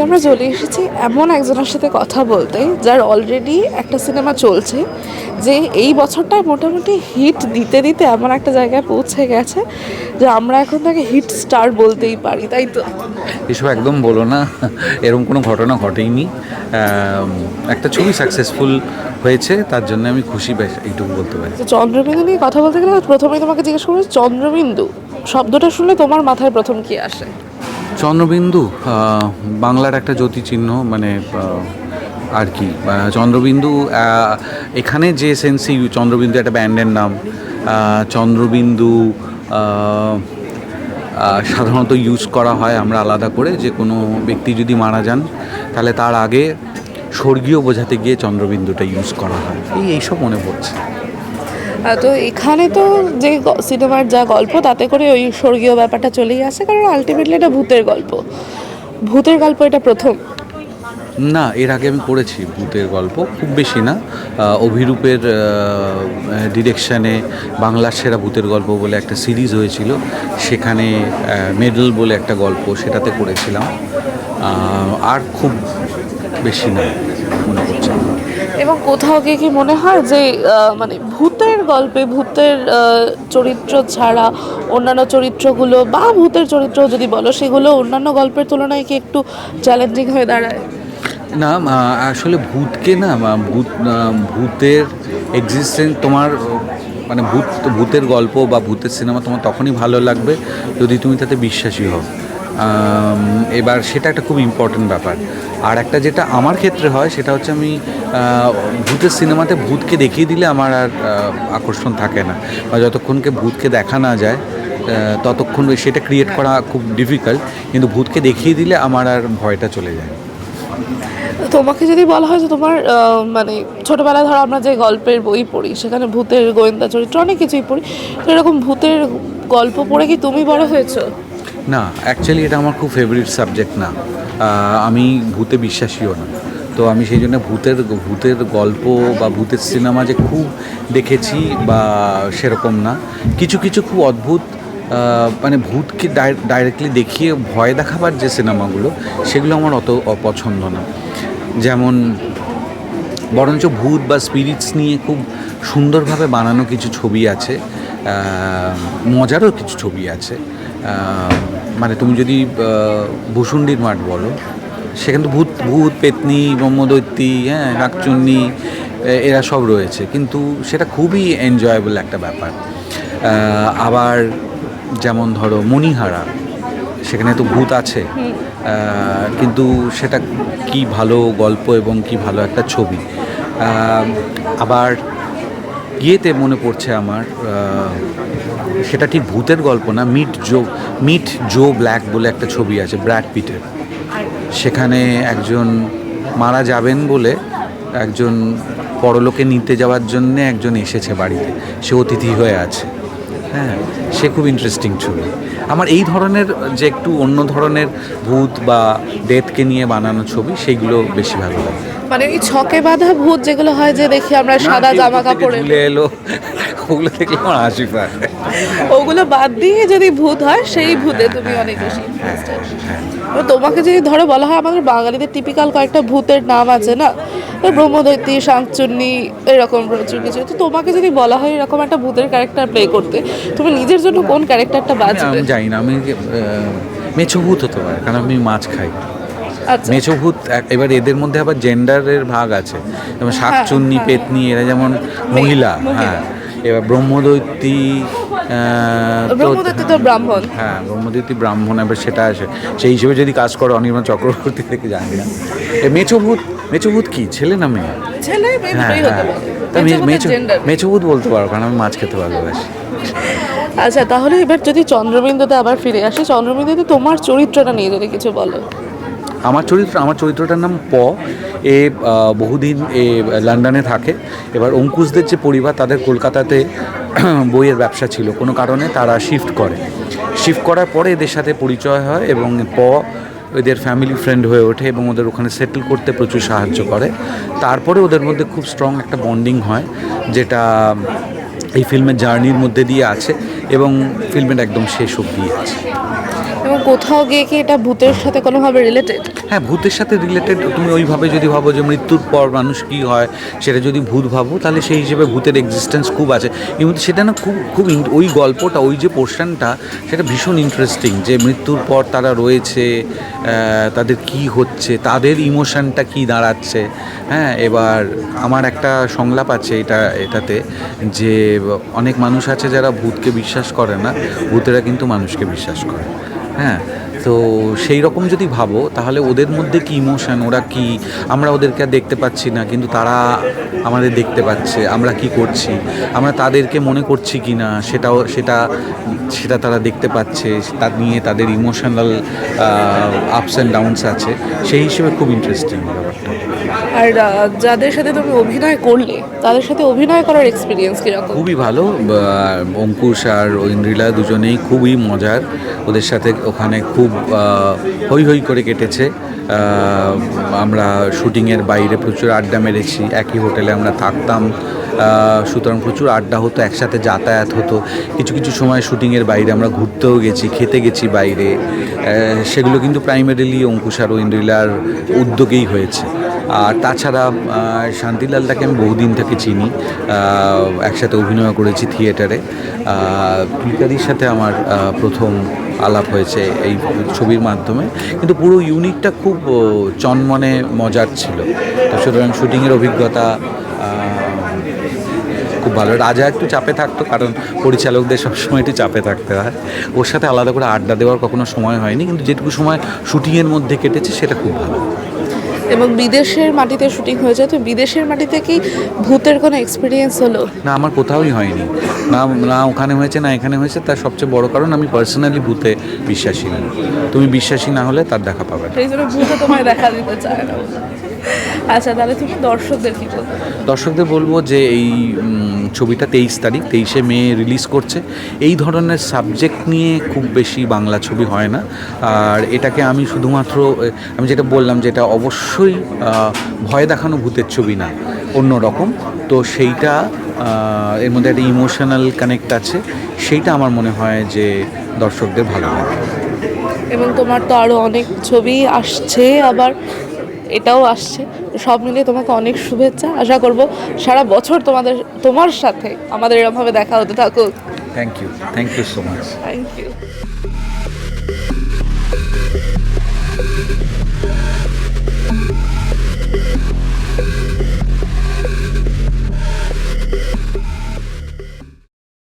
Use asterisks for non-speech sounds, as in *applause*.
আমরা চলে এসেছি এমন একজনের সাথে কথা বলতে যার অলরেডি একটা সিনেমা চলছে যে এই বছরটায় মোটামুটি হিট দিতে দিতে এমন একটা জায়গায় পৌঁছে গেছে যে আমরা এখন তাকে হিট স্টার বলতেই পারি তাই তো? এসব একদম বলো না এরকম কোনো ঘটনা ঘটেইনি। একটা ছবি সাকসেসফুল হয়েছে তার জন্য আমি খুশি বেশ এইটুকু বলতে পারি। চন্দ্রবিন্দু নিয়ে কথা বলতে গেলে প্রথমেই তোমাকে জিজ্ঞেস করব চন্দ্রবিন্দু শব্দটা শুনলে তোমার মাথায় প্রথম কি আসে? চন্দ্রবিন্দু বাংলার একটা জ্যোতিচিহ্ন মানে আর কি চন্দ্রবিন্দু এখানে যে সেন্সি চন্দ্রবিন্দু একটা ব্যান্ডের নাম চন্দ্রবিন্দু সাধারণত ইউজ করা হয় আমরা আলাদা করে, যে কোনো ব্যক্তি যদি মারা যান, তাহলে তার আগে স্বর্গীয় বোঝাতে গিয়ে চন্দ্রবিন্দুটা ইউজ করা হয়। এই, এইসব মনে পড়ছে। তো এখানে তো যে সিনেমার যা গল্প, তাতে করে ওই স্বর্গীয় ব্যাপারটা চলেই আসে, কারণ আলটিমেটলি এটা ভূতের গল্প। ভূতের গল্প এটা প্রথম। না, এর আগে আমি করেছি ভূতের গল্প, খুব বেশি না। অভিরূপের ডিরেকশানে বাংলার সেরা ভূতের গল্প বলে একটা সিরিজ হয়েছিল। সেখানে মেডেল বলে একটা গল্প সেটাতে করেছিলাম। আর খুব বেশি না। এবং কোথাও গিয়ে কি মনে হয় যে মানে ভূতের গল্পে, ভূতের চরিত্র ছাড়া অন্যান্য চরিত্রগুলো বা ভূতের চরিত্র যদি বলো, সেগুলো অন্যান্য গল্পের তুলনায় কি একটু চ্যালেঞ্জিং হয়ে দাঁড়ায়? না আসলে ভূতকে না ভূত ভূতের এক্সিস্টেন্স তোমার মানে ভূত, ভূতের গল্প বা ভূতের সিনেমা তোমার তখনই ভালো লাগবে যদি তুমি তাতে বিশ্বাসী হও। এবার সেটা একটা খুব ইম্পর্টেন্ট ব্যাপার। আর একটা যেটা আমার ক্ষেত্রে হয়, সেটা হচ্ছে আমি ভূতের সিনেমাতে ভূতকে দেখিয়ে দিলে আমার আর আকর্ষণ থাকে না। বা যতক্ষণকে ভূতকে দেখা না যায় ততক্ষণ সেটা ক্রিয়েট করা খুব ডিফিকাল্ট কিন্তু ভূতকে দেখিয়ে দিলে আমার আর ভয়টা চলে যায়। তোমাকে যদি বলা হয় যে তোমার মানে ছোটবেলায় ধরো আমরা যে গল্পের বই পড়ি, সেখানে ভূতের গোয়েন্দা চরিত্র অনেক কিছুই পড়ি। এরকম ভূতের গল্প পড়ে কি তুমি বড় হয়েছো? না অ্যাকচুয়ালি এটা আমার খুব ফেভারিট সাবজেক্ট না। আমি ভূতে বিশ্বাসীও না। তো আমি সেই জন্য ভূতের ভূতের গল্প বা ভূতের সিনেমা যে খুব দেখেছি বা সেরকম না। কিছু কিছু খুব অদ্ভুত মানে ভূতকে ডাইরেক্টলি দেখিয়ে ভয় দেখাবার যে সিনেমাগুলো সেগুলো আমার অত অপছন্দ না। যেমন বরঞ্চ ভূত বা স্পিরিটস নিয়ে খুব সুন্দরভাবে বানানো কিছু ছবি আছে মজারও কিছু ছবি আছে। মানে তুমি যদি ভূষুণ্ডির মাঠ বলো, সেখানে তো ভূত ভূত, পেতনি ব্রহ্মদৈত্যী হ্যাঁ নাকচুন্নি এরা সব রয়েছে। কিন্তু সেটা খুবই এনজয়েবল একটা ব্যাপার। আবার যেমন ধরো মণিহারা, সেখানে তো ভূত আছে। কিন্তু সেটা কি ভালো গল্প এবং কি ভালো একটা ছবি। আবার ইয়েতে মনে পড়ছে আমার সেটা ঠিক ভূতের গল্প না, meet Joe meet Joe Black বলে একটা ছবি আছে, ব্র্যাড পিটের। সেখানে একজন মারা যাবেন বলে একজন পরলোকে নিতে যাওয়ার জন্যে একজন এসেছে বাড়িতে, সে অতিথি হয়ে আছে। হ্যাঁ সে খুব ইন্টারেস্টিং ছবি। আমার এই ধরনের যে একটু অন্য ধরনের ভূত বা ডেথকে নিয়ে বানানো ছবি সেইগুলো বেশি ভালো লাগে। মানে এই ছকে বাঁধা ভূত যেগুলো হয় যে দেখি আমরা সাদা জামা কাপড়ে এলো। ওগুলো দেখলে আমার হাসি পায়। ওগুলো বাদ দিয়ে যদি ভূত হয় সেই ভূতে তুমি অনেক বেশি interested। তোমাকে যদি ধরো বলা হয় আমাদের বাঙালিদের টিপিক্যাল কয়েকটা ভূতের নাম আছে না? তো ব্রহ্মদৈত্যী শাঁকচুন্নি এরকম প্রচুর কিছু। তো তোমাকে যদি বলা হয় এরকম একটা ভূতের ক্যারেক্টার প্লে করতে তুমি নিজের জন্য কোন ক্যারেক্টারটা বাঁচবে? আমি জানি না আমি মেছো ভূত হতে পারে কারণ আমি মাছ খাই। আচ্ছা। মেছো ভূত এবার এদের মধ্যে আবার জেন্ডারের ভাগ আছে। যেমন শাকচুন্নি হ্যাঁ। পেতনি এরা যেমন মহিলা। হ্যাঁ। এবার ব্রহ্মদৈত্যী আহ, তো- ব্রাহ্মণ। হ্যাঁ ব্রহ্মদৈত্যী ব্রাহ্মণ এবার সেটা আসে। সেই হিসেবে যদি কাজ করো অনির্বাণ চক্রবর্তী থেকে জানি না। মেচোভূত মেচোভূত কি? ছেলে না মেয়ে? ছেলে হ্যাঁ হ্যাঁ। মেচোভূত বলতে পারো কারণ আমি মাছ খেতে ভালোবাসি। আচ্ছা তাহলে এবার যদি চন্দ্রবিন্দুতে আবার ফিরে আসি চন্দ্রবিন্দুতে তোমার চরিত্রটা নিয়ে যদি কিছু বলো। আমার চরিত্র আমার চরিত্রটার নাম প। এ বহুদিন এ, লন্ডনে থাকে। এবার অঙ্কুশদের যে পরিবার, তাদের কলকাতাতে *clears throat* বইয়ের ব্যবসা ছিল। কোনো কারণে তারা শিফট করে। শিফট করার পরে এদের সাথে পরিচয় হয় এবং প এদের ফ্যামিলি ফ্রেন্ড হয়ে ওঠে এবং ওদের ওখানে সেটেল করতে প্রচুর সাহায্য করে। তারপরে ওদের মধ্যে খুব স্ট্রং একটা বন্ডিং হয়, যেটা এই ফিল্মের জার্নির মধ্যে দিয়ে আছে এবং ফিল্মের একদম শেষ অবধি আছে। এবং কোথাও গিয়ে কি এটা ভূতের সাথে কোনোভাবে রিলেটেড হ্যাঁ ভূতের সাথে রিলেটেড তুমি ওইভাবে যদি ভাবো যে মৃত্যুর পর মানুষ কী হয়, সেটা যদি ভূত ভাবো, তাহলে সেই হিসেবে ভূতের এক্সিস্টেন্স খুব আছে। কিন্তু সেটা না খুব খুব ওই গল্পটা, ওই যে পোর্শনটা সেটা ভীষণ ইন্টারেস্টিং যে মৃত্যুর পর তারা রয়েছে তাদের কি হচ্ছে, তাদের ইমোশনটা কি দাঁড়াচ্ছে। হ্যাঁ এবার আমার একটা সংলাপ আছে এটা, এটাতে যে অনেক মানুষ আছে যারা ভূতকে বিশ্বাস করে না, ভূতেরা কিন্তু মানুষকে বিশ্বাস করে। হ্যাঁ তো সেই রকম যদি ভাবো, তাহলে ওদের মধ্যে কি ইমোশন ওরা কি, আমরা ওদেরকে দেখতে পাচ্ছি না, কিন্তু তারা আমাদের দেখতে পাচ্ছে, আমরা কি করছি? আমরা তাদেরকে মনে করছি কি না? সেটাও, সেটা সেটা তারা দেখতে পাচ্ছে, তা নিয়ে তাদের ইমোশনাল আপস অ্যান্ড ডাউনস আছে। সেই হিসেবে খুব ইন্টারেস্টিং ব্যাপারটা। আর যাদের সাথে তুমি অভিনয় করলে, তাদের সাথে অভিনয় করার এক্সপিরিয়েন্স কীরকম? খুবই ভালো অঙ্কুশ আর ঐন্দ্রিলা দুজনেই খুবই মজার, ওদের সাথে ওখানে খুব হই হই করে কেটেছে। আমরা শুটিংয়ের বাইরে প্রচুর আড্ডা মেরেছি, একই হোটেলে আমরা থাকতাম। সুতরাং প্রচুর আড্ডা হতো, একসাথে যাতায়াত হতো। কিছু কিছু সময় শুটিংয়ের বাইরে আমরা ঘুরতেও গেছি, খেতে গেছি বাইরে। সেগুলো কিন্তু প্রাইমারিলি অঙ্কুশ আর ঐন্দ্রিলার উদ্যোগেই হয়েছে। আর তাছাড়া শান্তিলালটাকে আমি বহুদিন থেকে চিনি একসাথে অভিনয় করেছি থিয়েটারে। পুলিকাদির সাথে আমার প্রথম আলাপ হয়েছে এই ছবির মাধ্যমে। কিন্তু পুরো ইউনিটটা খুব চনমনে মজার ছিল। তো সুতরাং শুটিংয়ের অভিজ্ঞতা খুব ভালো। রাজা একটু চাপে থাকতো, কারণ পরিচালকদের সবসময় একটু চাপে থাকতে হয়। ওর সাথে আলাদা করে আড্ডা দেওয়ার কখনো সময় হয়নি, কিন্তু যেটুকু সময় শুটিংয়ের মধ্যে কেটেছে, সেটা খুব ভালো। এবং বিদেশের মাটিতে শুটিং হয়েছে তো বিদেশের মাটিতে কি ভূতের কোনো এক্সপিরিয়েন্স হলো? না আমার কোথাওই হয়নি। না না ওখানে হয়েছে না এখানে হয়েছে তার সবচেয়ে বড় কারণ আমি পার্সোনালি ভূতে বিশ্বাসী না। তুমি বিশ্বাসী না হলে তার দেখা পাবে না। সেই জন্য ভূতে তোমায় দেখা দিতে চায় না। আচ্ছা তাহলে তুমি দর্শকদের কি বলবে দর্শকদের বলব যে এই ছবিটা তেইশ তারিখ তেইশে মে রিলিজ করছে। এই ধরনের সাবজেক্ট নিয়ে খুব বেশি বাংলা ছবি হয় না। আর এটাকে আমি শুধুমাত্র আমি যেটা বললাম যে এটা অবশ্যই ভয় দেখানো ভূতের ছবি না অন্য রকম। তো সেইটা এর মধ্যে একটা ইমোশনাল কানেক্ট আছে। সেইটা আমার মনে হয় যে দর্শকদের ভালো লাগে। এবং তোমার তো আরও অনেক ছবি আসছে আবার। এটাও আসছে। সব মিলিয়ে তোমাকে অনেক শুভেচ্ছা। আশা করব সারা বছর তোমাদের তোমার সাথে আমাদের এরকমভাবে দেখা হতে থাকুক। Thank you thank you so much thank you